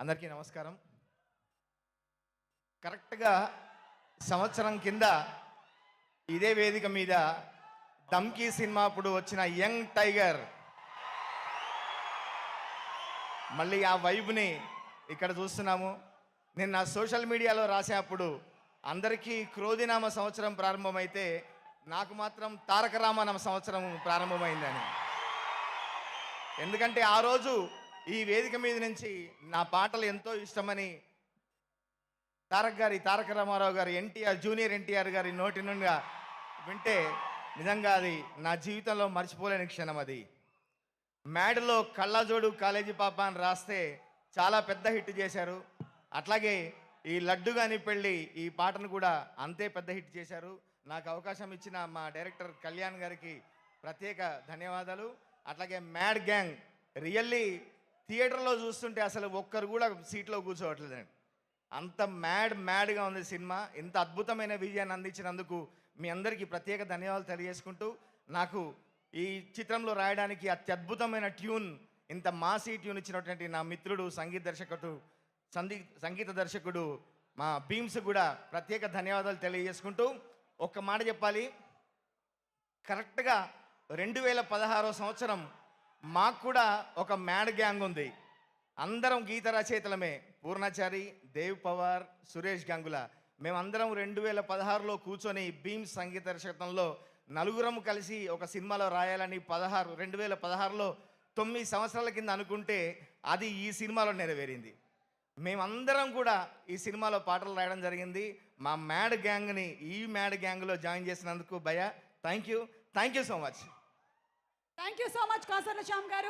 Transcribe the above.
అందరికీ నమస్కారం. కరెక్ట్గా సంవత్సరం కింద ఇదే వేదిక మీద దమ్కీ సినిమా అప్పుడు వచ్చిన యంగ్ టైగర్. మళ్ళీ ఆ వైబ్ని ఇక్కడ చూస్తున్నాము. నేను నా సోషల్ మీడియాలో రాసేటప్పుడు అందరికీ క్రోధినామ సంవత్సరం ప్రారంభమైతే నాకు మాత్రం తారక రామనామ సంవత్సరం ప్రారంభమైందని. ఎందుకంటే ఆ రోజు ఈ వేదిక మీద నుంచి నా పాటలు ఎంతో ఇష్టమని తారక్ గారి తారక రామారావు గారి ఎన్టీఆర్ జూనియర్ ఎన్టీఆర్ గారి నోటి నుండి వింటే నిజంగా అది నా జీవితంలో మర్చిపోలేని క్షణం అది. మ్యాడ్లో కళ్ళజోడు కాలేజీ పాప అని రాస్తే చాలా పెద్ద హిట్ చేశారు. అట్లాగే ఈ లడ్డు గాని పెళ్ళి ఈ పాటను కూడా అంతే పెద్ద హిట్ చేశారు. నాకు అవకాశం ఇచ్చిన మా డైరెక్టర్ కళ్యాణ్ గారికి ప్రత్యేక ధన్యవాదాలు. అట్లాగే మ్యాడ్ గ్యాంగ్ రియల్లీ థియేటర్లో చూస్తుంటే అసలు ఒక్కరు కూడా సీట్లో కూర్చోవట్లేదండి. అంత మ్యాడ్ మ్యాడ్గా ఉంది సినిమా. ఇంత అద్భుతమైన విజయాన్ని అందించినందుకు మీ అందరికీ ప్రత్యేక ధన్యవాదాలు తెలియజేసుకుంటూ నాకు ఈ చిత్రంలో రాయడానికి అత్యద్భుతమైన ట్యూన్ ఇంత మాసీ ట్యూన్ ఇచ్చినటువంటి నా మిత్రుడు సంగీత దర్శకుడు సంగీ సంగీత దర్శకుడు మా భీమ్స్ కూడా ప్రత్యేక ధన్యవాదాలు తెలియజేసుకుంటూ ఒక్క మాట చెప్పాలి. కరెక్ట్గా రెండు వేల పదహారో సంవత్సరం మాకు కూడా ఒక మ్యాడ్ గ్యాంగ్ ఉంది. అందరం గీత రచయితలమే. పూర్ణాచారి దేవ్ పవార్ సురేష్ గంగుల. మేమందరం రెండు వేల పదహారులో కూర్చొని భీమ్ సంగీత దర్శకత్వంలో నలుగురం కలిసి ఒక సినిమాలో రాయాలని పదహారు రెండు వేల పదహారులో తొమ్మిది సంవత్సరాల కింద అనుకుంటే అది ఈ సినిమాలో నెరవేరింది. మేమందరం కూడా ఈ సినిమాలో పాటలు రాయడం జరిగింది. మా మ్యాడ్ గ్యాంగ్ని ఈ మ్యాడ్ గ్యాంగ్లో జాయిన్ చేసినందుకు భయ. Thank you thank you so much. Thank you so much Kasarla Shyam garu